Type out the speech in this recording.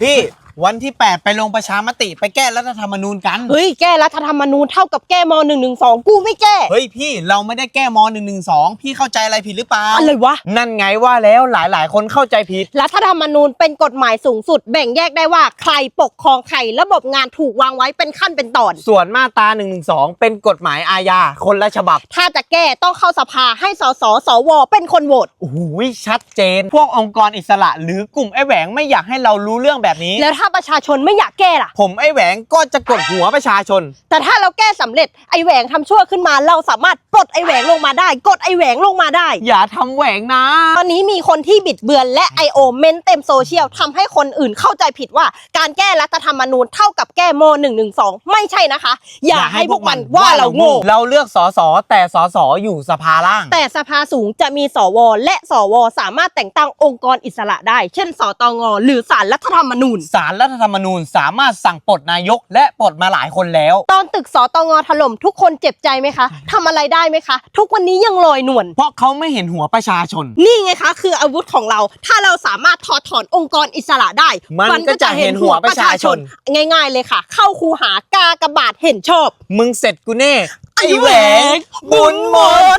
พี่ วันที่ 8 ไปลงประชามติไปแก้รัฐธรรมนูญกัน เฮ้ยแก้รัฐธรรมนูญเท่ากับแก้ม .112 กูไม่แก้ เฮ้ยพี่เราไม่ได้แก้ม .112 พี่เข้าใจอะไรผิดหรือเปล่าอะไรวะ นั่นไงว่าแล้วหลายๆ คนเข้าใจผิด รัฐธรรมนูญเป็นกฎหมายสูงสุด แบ่งแยกได้ว่าใครปกครองใครระบบงานถูกวางไว้เป็นขั้นเป็นตอน ส่วนมาตรา112เป็นกฎหมายอาญาคนละฉบับ ถ้าจะแก้ต้องเข้าสภาให้สสสว เป็นคนโหวตโอ้โหชัดเจน พวกองค์กรอิสระหรือกลุ่มไอ้แหวงไม่อยากให้เรารู้เรื่องแบบนี้ แล้วถ้าประชาชนไม่อยากแก้ล่ะ ผมไอ้แหวงก็จะกดหัวประชาชน แต่ถ้าเราแก้สำเร็จไอแหวงทำชั่วขึ้นมา เราสามารถปลดไอแหวงลงมาได้ กดไอแหวงลงมาได้ อย่าทำแหวงนะ ตอนนี้มีคนที่บิดเบือนและ I.O. เมนเต็มโซเชียลทำให้คนอื่นเข้าใจผิดว่า การแก้รัฐธรรมนูญเท่ากับแก้ม .112 ไม่ใช่นะคะ อย่าให้พวกมันว่าเราโง่ เราเลือกสอสอแต่สอสออยู่สภาล่าง แต่สภาสูงจะมีสว และสว สามารถแต่งตั้งองค์กรอิสระได้ เช่นสตงหรือศาลรัฐธรรมนูญ สารรัฐธรรมนูญสามารถสั่งปลดนายกและปลดมาหลายคนแล้ว ตอนตึกสตงถล่มทุกคนเจ็บใจไหมคะทำอะไรได้ไหมคะ ทุกวันนี้ยังลอยนวลเพราะเขาไม่เห็นหัวประชาชน นี่ไงคะ คืออาวุธของเรา ถ้าเราสามารถถอดถอนองค์กรอิสระได้มันก็จะเห็นหัวประชาชน ง่าย ๆ เลยค่ะ เข้าคูหากากบาทเห็นชอบ มึงเสร็จกูแน่ไอ้แหวงบุญหมด